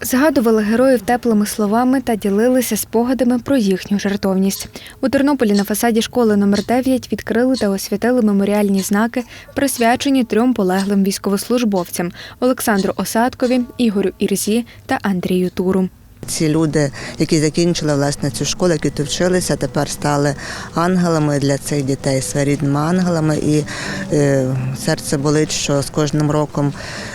Згадували героїв теплими словами та ділилися спогадами про їхню жертовність. У Тернополі на фасаді школи номер 9 відкрили та освятили меморіальні знаки, присвячені трьом полеглим військовослужбовцям Олександру Осадкові, Ігорю Ірзі та Андрію Туру. Ці люди, які закінчили власне цю школу, які тут вчилися, тепер стали ангелами для цих дітей, своєрідними ангелами. І е, серце болить, що з кожним роком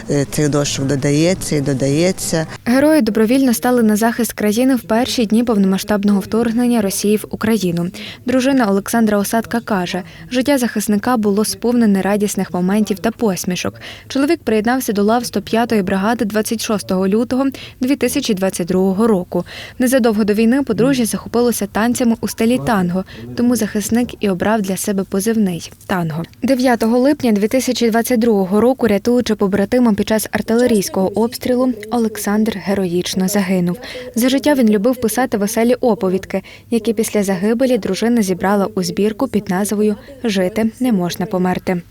е, цих дошок додається і додається. Герої добровільно стали на захист країни в перші дні повномасштабного вторгнення Росії в Україну. Дружина Олександра Осадка каже, життя захисника було сповнене радісних моментів та посмішок. Чоловік приєднався до лав 105-ї бригади 26 лютого 2022 року. Незадовго до війни подружжя захопилося танцями у стилі танго, тому захисник і обрав для себе позивний танго. 9 липня 2022 року, рятуючи побратима під час артилерійського обстрілу, Олександр героїчно загинув. За життя він любив писати веселі оповідки, які після загибелі дружина зібрала у збірку під назвою Жити не можна померти.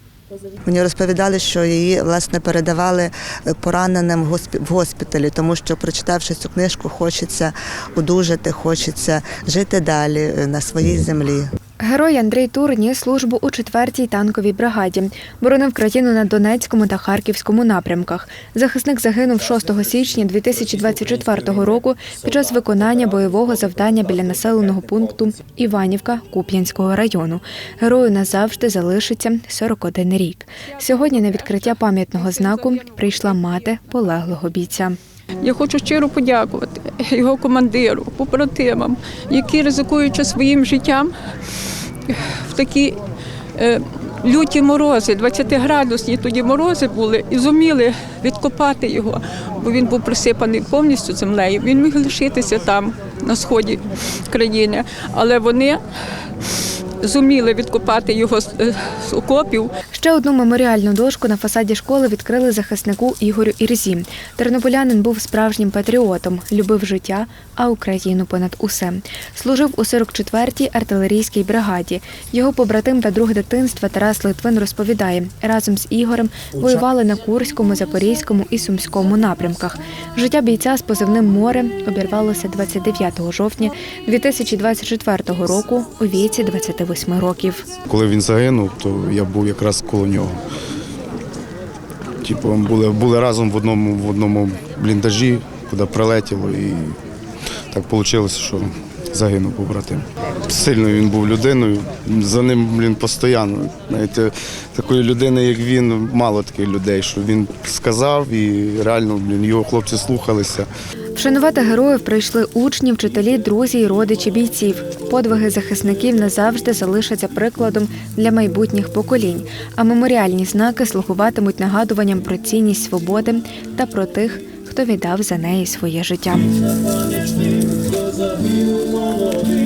Мені розповідали, що її власне передавали е, пораненим в госпі- в госпіталі, тому що, прочитавши цю книжку, хочеться одужати, хочеться жити далі е, на своїй землі. Герой Андрій Тур ніс службу у 4-й танковій бригаді. Боронив країну на Донецькому та Харківському напрямках. Захисник загинув 6 січня 2024 року під час виконання бойового завдання біля населеного пункту Іванівка Куп'янського району. Герою назавжди залишиться 41 рік. Сьогодні на відкриття пам'ятного знаку прийшла мати полеглого бійця. Я хочу щиро подякувати його командиру, побратимам, які ризикуючи своїм життям в такі е, люті морози, 20-градусні тоді морози були, і зуміли відкопати його, бо він був присипаний повністю землею. Він міг лишитися там, на сході країни, але вони зуміли відкопати його з, окопів. Ще одну меморіальну дошку на фасаді школи відкрили захиснику Ігорю Ірзі. Тернополянин був справжнім патріотом, любив життя, а Україну понад усе. Служив у 44-й артилерійській бригаді. Його побратим та друг дитинства Тарас Литвин розповідає, разом з Ігорем воювали на Курському, Запорізькому і Сумському напрямках. Життя бійця з позивним море обірвалося 29 жовтня 2024 року у віці 28 років. Коли він загинув, то я був якраз коло нього. Типу, були, були разом в одному, в одному бліндажі, куди прилетіло, і так вийшло, що загинув побратим. Сильною він був людиною, за ним блін, постійно. Знаєте, такої людини, як він, мало таких людей, що він сказав і реально блін, його хлопці слухалися. Вшанувати героїв прийшли учні, вчителі, друзі і родичі бійців. Подвиги захисників назавжди залишаться прикладом для майбутніх поколінь, а меморіальні знаки слугуватимуть нагадуванням про цінність свободи та про тих, хто віддав за неї своє життя. Загинув молодий,